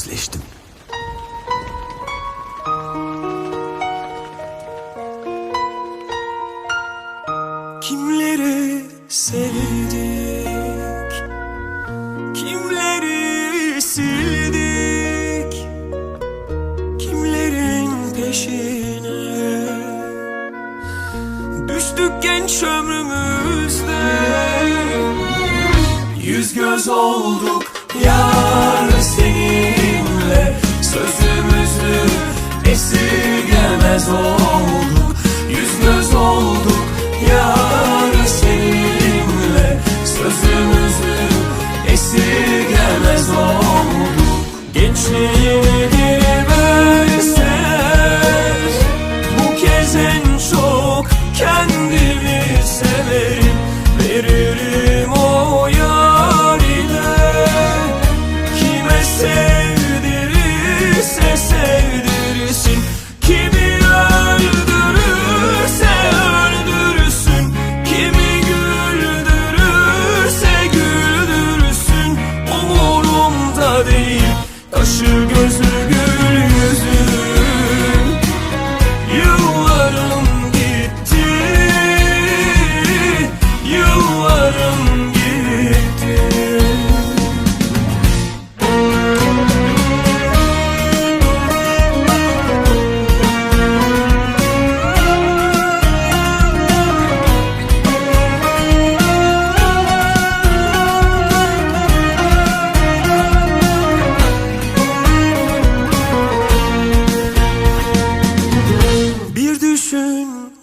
yüzleştim. Kimleri sevdik, kimleri sildik, kimlerin peşine düştük genç ömrümüzde. Yüz göz olduk yar seninle Sözümüzü esirgemez olduk Yüz göz olduk. Yar değil. Kaşı gözü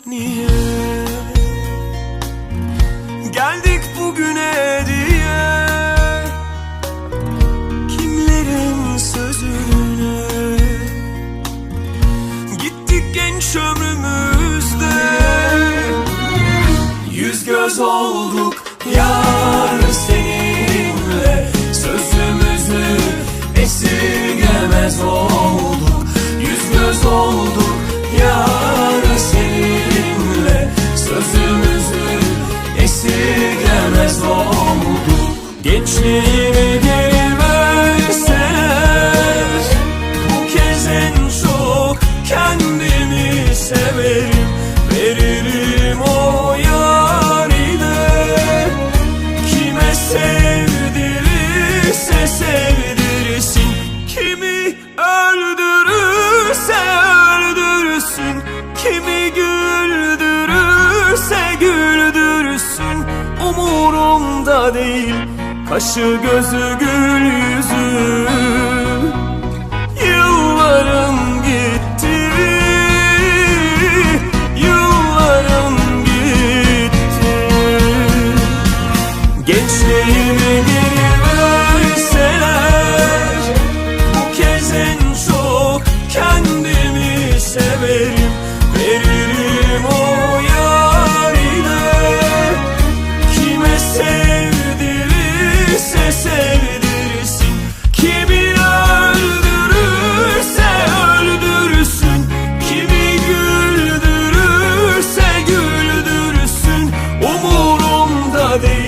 niye? Geldik bugüne diye. Kimlerin sözüne? Gittik genç ömrümüzde. Yüz göz olduk yar seninle. Sözümüzü esirgemez olduk. Yüz göz olduk Geri verseler Bu kez en çok kendimi severim Veririm o yarine Kime sevdirirse sevdirsin Kimi öldürürse öldürsün Kimi güldürürse güldürsün Umurumda değil Kaşı gözü gül yüzü the